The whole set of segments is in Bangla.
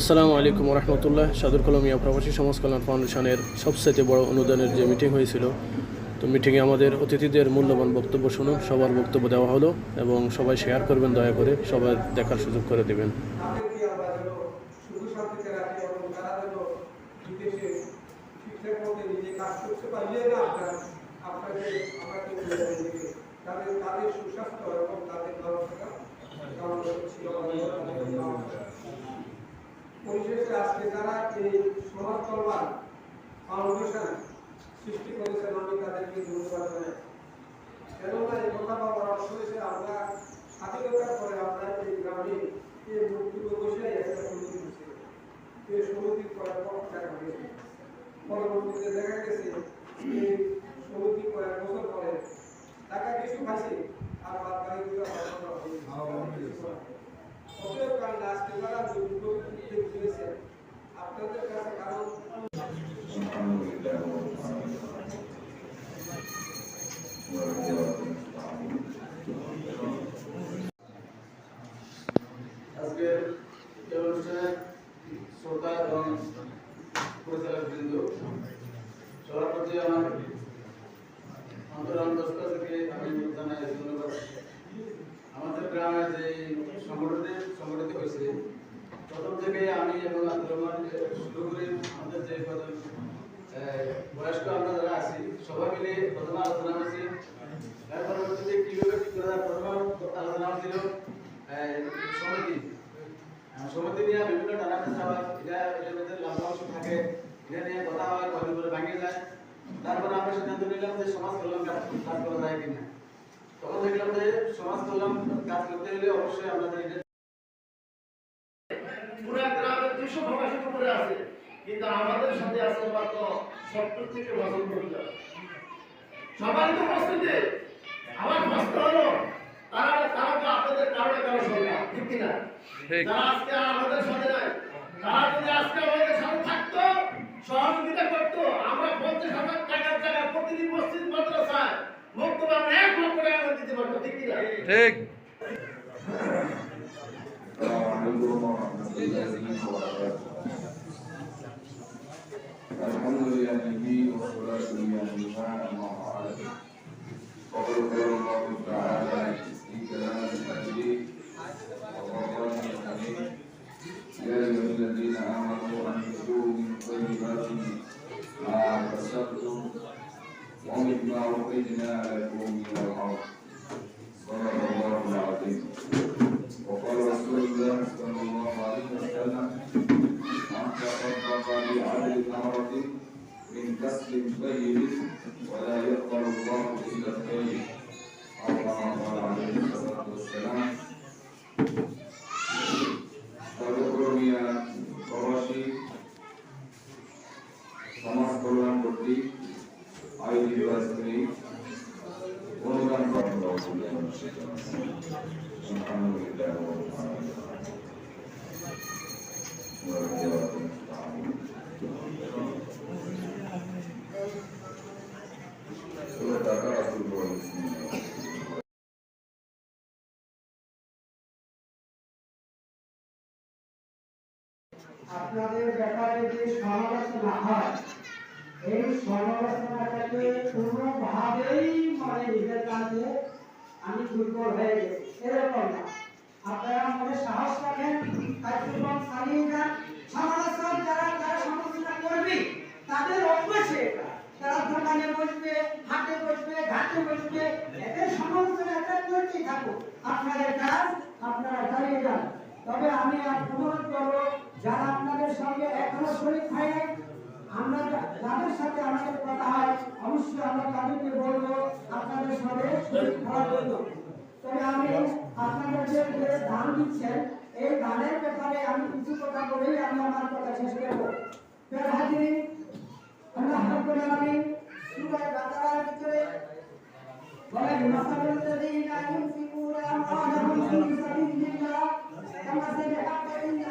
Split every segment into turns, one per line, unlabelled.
আসসালামু আলাইকুম রহমতুল্লাহ সাদুর কলমিয়া প্রবাসী সমাজ কল্যাণ ফাউন্ডেশনের সবচেয়ে বড় অনুদানের যে মিটিং হয়েছিল, তো মিটিংয়ে আমাদের অতিথিদের মূল্যবান বক্তব্য শুনুন, সবার বক্তব্য দেওয়া হলো এবং সবাই শেয়ার করবেন, দয়া করে সবাই দেখার সুযোগ করে দেবেন।
তাদের সুস্বাস্থ্য এবং তাদের থাকা। আজকে যারা এই সমাজ কল্যাণ ফাউন্ডেশন সৃষ্টি করেছেন আমি তাদেরকে ধন্যবাদ জানাই কেননা এই কথা বলার অর্থ হয়েছে আমরা স্বাধীনতার পরে আমরা এই গ্রামে এই মুক্তি বসে একটা সমিতি দিচ্ছে এই সমিতির পরে টাকা হয়েছে পরবর্তীতে দেখা গেছে এই সমিতি কয়েক বছর পরে টাকা কিছু পাইছে আর বাদ বাকিগুলো অতএব কারণ আজকে যারা উদ্যোগ দিয়েছেন আপনাদের কাছে কারণ
আজকে এই অনুষ্ঠানে শ্রোতা এবং পরিচালক বৃন্দ সবার প্রতি আমার অন্তরন্তস্থ থেকে আমি জানাই ধন্যবাদ আমাদের গ্রামে যে সংগঠনে সংগঠিত হয়েছে প্রথম থেকে আমি এবং আব্দুর রহমান বয়স্ক আমরা আছি সবাই মিলে আলোচনা আলোচনা সমিতি নিয়ে বিভিন্ন থাকে এটা নিয়ে কথা হয় কদিন করে ভাঙে যায় তারপরে আমরা সিদ্ধান্ত নিলাম যে সমাজ কল্যাণ কাজ যায় কিনা তখন দেখলাম যে সমাজ কল্যাণ কাজ করতে হলে অবশ্যই আমাদের এটা
পুরা গ্রামের দুইশো প্রবাসী উপরে আছে কিন্তু আমাদের সাথে আছে মাত্র সত্তর থেকে বছর মহিলা সবাই তো প্রস্তুতি আমার প্রশ্ন হলো তারা তারা তো আপনাদের কারণে কারো সরকার ঠিক কিনা যারা আজকে আর আমাদের সাথে নাই তারা যদি আজকে আমাদের সাথে থাকতো সহযোগিতা করতো আমরা পঞ্চাশ হাজার টাকার জায়গায় প্রতিদিন মসজিদ মাদ্রাসায় বক্তব্য আমরা এক লক্ষ টাকা করে দিতে পারবো ঠিক কিনা
ঠিক
الحمد لله والصلاة والسلام على وقد قال الله تعالى في كلام المجيد وقرآن الحميد يا أيها الذين آمنوا أنفقوا من طيبات ما كسبتم ومما أخرجنا لكم من الأرض. صدق الله من كسب طيب ولا يقبل الله إلا الطيب أو كما قال عليه الصلاة والسلام সর্বকর্মীয়া প্রবাসী সমাজ কল্যাণ কর্তৃক আয়োজিত আজকে অনুদান টাকা
আপনাদের ব্যাপারে যে সমালোচনা হয়, এই সমালোচনাটাকে কোনোভাবেই মনে নিবেন না যে আমি দুর্বল হয়ে গেছি। এরকম না। আপনারা মনে সাহস রাখেন কার্যক্রম চালিয়ে যান। সমালোচনা যারা যারা সমালোচনা করবে, তাদের অভ্যাসে তারা দোকানে বসবে, হাটে বসবে, ঘাটে বসবে, এদের সমালোচনা এটা করতেই থাকুক। আপনাদের কাজ, আপনারা চালিয়ে যান। তবে আমি অনুরোধ করব যারা আপনাদের সঙ্গে এখনও শরীর খায় নাই আমরা যাদের সাথে আমাদের কথা হয় অবশ্যই আমরা তাদেরকে বলব আপনাদের সঙ্গে শরীর হওয়ার জন্য। তবে আমি আপনাদের যে দান দিচ্ছেন এই দানের ব্যাপারে আমি কিছু কথা বলেই আমি আমার কথা শেষ করব। প্রিয় হাজিরিন, আল্লাহ রাব্বুল আলামিন সূরা বাকারার ভিতরে বলেন মাসালুল্লাযীনা ইউনফিকুনা আমওয়ালাহুম ফী সাবিলিল্লাহ Ela vai ser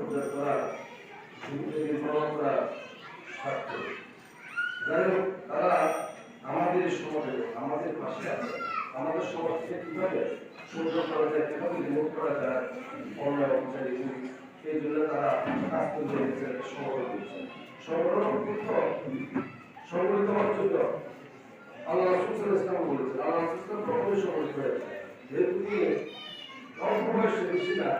পূজা করা জীবিতকে প্রণাম করা সার্থক যাই হোক, তারা আমাদের সমাজে, আমাদের
পাশে আছে। আমাদের সমাজকে
কীভাবে সুন্দর করা যায়, কীভাবে রিমোট করা যায় অন্যায় অপচারী এই জন্য তারা কাজ করে গেছেন সংগ্রহ করছেন সংগ্রহ সংগঠিত হওয়ার আল্লাহ রাসুল ইসলাম বলেছেন, আল্লাহ রাসুল ইসলাম কখনোই সংগঠিত হয়েছে যেহেতু তিনি অল্প বয়সে বেশি না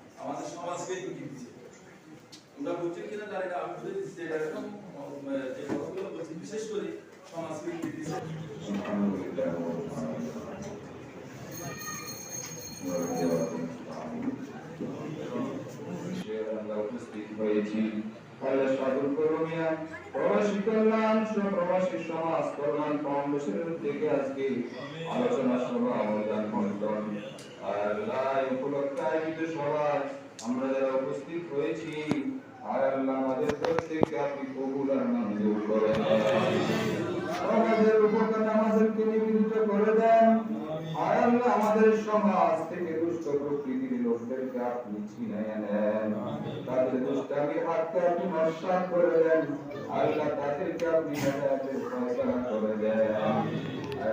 আমাদের
সমাজকে ইঙ্গিত দিচ্ছে? আমরা বুঝছি কিনা জানি না আমি বুঝে দিচ্ছি এটা উম, যে কথাগুলো বলছি বিশেষ করে সমাজকে দিচ্ছে?
সমাজ আজকে আলোচনা সভা আয়োজন করলাম আল্লাহ এই উপলক্ষে আয়োজিত সভায় আমরা যারা উপস্থিত হয়েছি আর আল্লাহ আমাদের প্রত্যেককে আপনি কবুল আর মঞ্জুর আমাদের উপকার আমাদেরকে করে দেন। আর আল্লাহ আমাদের সমাজ থেকে দুষ্ট প্রকৃতির লোকদেরকে আপনি ছিনিয়ে নেন তাদের দুষ্টামি হাতকে আপনি করে দেন। আল্লাহ তাদেরকে আপনি করে দেন।